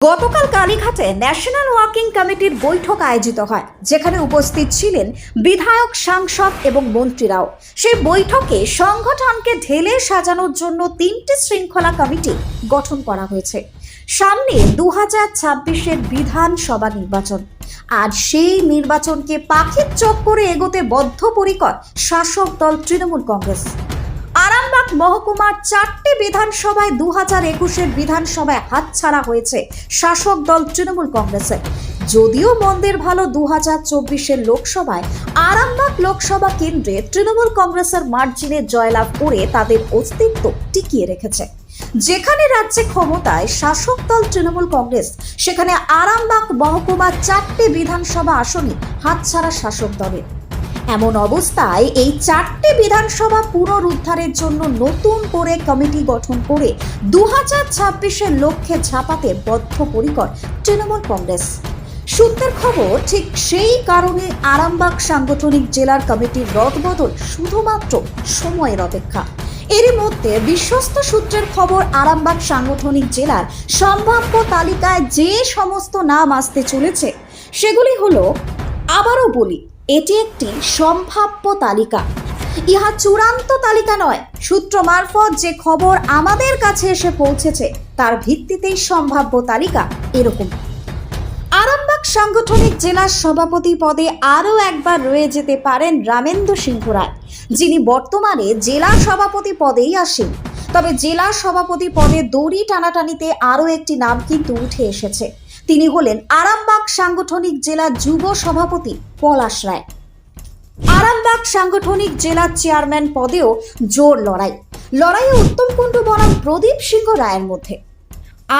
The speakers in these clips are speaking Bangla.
গতকাল কালীঘাটে ন্যাশনাল ওয়ার্কিং কমিটির বৈঠক আয়োজিত হয়, যেখানে উপস্থিত ছিলেন বিধায়ক, সাংসদ এবং মন্ত্রীরাও। সেই বৈঠকে সংগঠনকে ঢেলে সাজানোর জন্য তিনটি শৃঙ্খলা কমিটি গঠন করা হয়েছে। সামনে দু হাজার ছাব্বিশের বিধানসভা নির্বাচন। আর সেই নির্বাচনকে পাখির চোখ করে এগোতে বদ্ধপরিকর শাসক দল তৃণমূল কংগ্রেস। আরামবাগ মহকুমার চারটি বিধানসভায় দু হাজার একুশের বিধানসভায় হাতছাড়া হয়েছে শাসক দল তৃণমূল কংগ্রেসের। যদিও মন্দের ভালো দু হাজার চব্বিশের লোকসভায়, আরামবাগ লোকসভা কেন্দ্রে তৃণমূল কংগ্রেসের মার্জিনে জয়লাভ করে তাদের অস্তিত্ব টিকিয়ে রেখেছে। যেখানে রাজ্যে ক্ষমতায় শাসক দল তৃণমূল কংগ্রেস, সেখানে আরামবাগ মহকুমার চারটি বিধানসভা আসনই হাতছাড়া শাসক দলের। এমন অবস্থায় এই চারটি বিধানসভা পুনরুদ্ধারের জন্য নতুন করে কমিটি গঠন করে দু হাজার ছাব্বিশের লক্ষ্যে ঝাঁপাতে বদ্ধপরিকর তৃণমূল কংগ্রেস। সূত্রের খবর, ঠিক সেই কারণে আরামবাগ সাংগঠনিক জেলার কমিটির রদবদল শুধুমাত্র সময়ের অপেক্ষা। এরই মধ্যে বিশ্বস্ত সূত্রের খবর, আরামবাগ সাংগঠনিক জেলার সম্ভাব্য তালিকায় যে সমস্ত নাম আসতে চলেছে, সেগুলি হলো, আবারও বলি এটি একটি সম্ভাব্য তালিকা। ইহা চূড়ান্ত তালিকা নয়, সূত্র মারফত যে খবর আমাদের কাছে এসে পৌঁছেছে, তার ভিত্তিতেই সম্ভাব্য তালিকা এরকম। আরামবাগ সাংগঠনিক জেলার সভাপতি পদে আরও একবার রয়ে যেতে পারেন রামেন্দ্র সিংহ রায়, যিনি বর্তমানে জেলা সভাপতি পদেই আসেন। তবে জেলা সভাপতি পদে দড়ি টানাটানিতে আরও একটি নাম কিন্তু উঠে এসেছে। তিনি হলেন আরামবাগ সাংগঠনিক জেলা যুব সভাপতি পলাশ রায়। আরামবাগ সাংগঠনিক জেলার চেয়ারম্যান পদেও জোর লড়াই। লড়াইয়ে উত্তম কুণ্ডু বনাম প্রদীপ সিংহ রায়ের মধ্যে।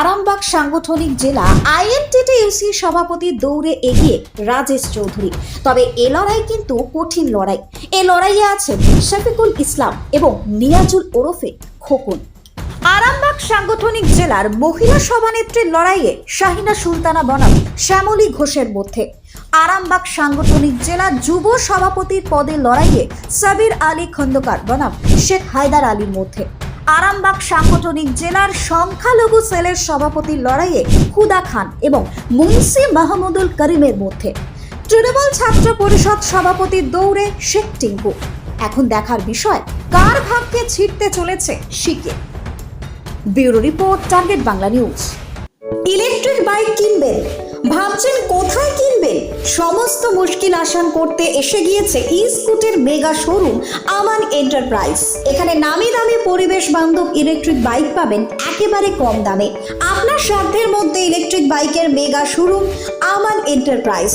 আরামবাগ সাংগঠনিক জেলা আইএনটিটি ইউসি সভাপতি দৌড়ে এগিয়ে রাজেশ চৌধুরী। তবে এ লড়াই কিন্তু কঠিন লড়াই। এ লড়াইয়ে আছে শফিকুল ইসলাম এবং নিয়াজুল ওরফে খোকন। আরামবাগ সাংগঠনিক জেলার মহিলা সভানেত্রীর লড়াইয়ে শাহিনা সুলতানা বনাম, শ্যামলী ঘোষের মধ্যে। আরামবাগ সাংগঠনিক জেলার যুব সভাপতির পদে লড়াইয়ে সাবির আলী খন্দকার বনাম, শেখ হায়দার আলীর মধ্যে। আরামবাগ সাংগঠনিক জেলার সংখ্যালঘু সেলের সভাপতির লড়াইয়ে খুদা খান এবং মুন্সি মাহমুদুল করিমের মধ্যে। তৃণমূল ছাত্র পরিষদ সভাপতির দৌড়ে শেখ টিঙ্কু। এখন দেখার বিষয়, কার ভাগ্যে ছিটতে চলেছে শিকে? Bureau report, target Bangla news. Electric bike কিনবেন? ভাবছেন কোথায় কিনবেন? সমস্ত মুশকিল আসান করতে এসে গিয়েছে ই স্কুটের মেগা শোরুম, আমান এন্টারপ্রাইজ। এখানে নামি দামি পরিবেশ বান্ধব ইলেকট্রিক বাইক পাবেন একেবারে কম দামে। আপনার সাধ্যের মধ্যে ইলেকট্রিক বাইকের মেগা শোরুম, আমান এন্টারপ্রাইজ।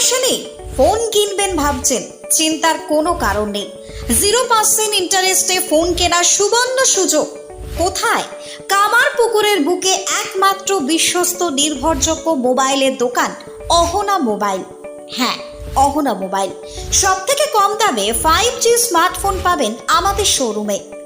পয়সা নেই ফোন কিনবেন ভাবছেন, চিন্তার কোনো কারণ নেই। জিরো পার্সেন্ট ইন্টারেস্টে ফোন কেনার সুবর্ণ সুযোগ। কোথায়? কামার পুকুরের বুকে একমাত্র বিশ্বস্ত নির্ভরযোগ্য মোবাইলের দোকান, অহনা মোবাইল। হ্যাঁ অহনা মোবাইল। সব থেকে কম দামে ফাইভ জি স্মার্টফোন পাবেন আমাদের শোরুমে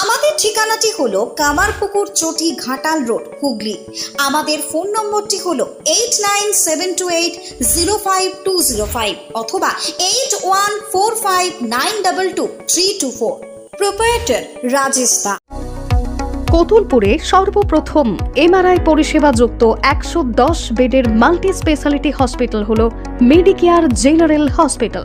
আমাদের ঠিকানাটি হলো কামারপুকুর চটি ঘাটাল রোড, হুগলি। আমাদের ফোন নম্বরটি হলো eight nine seven two eight zero five two zero five অথবা eight one four five nine double two three two four proprietor Rajesh da কতুলপুরে সর্বপ্রথম এমআরআই পরিষেবা যুক্ত একশো দশ বেডের মাল্টি স্পেশালিটি হসপিটাল হল মেডিকেয়ার জেনারেল হসপিটাল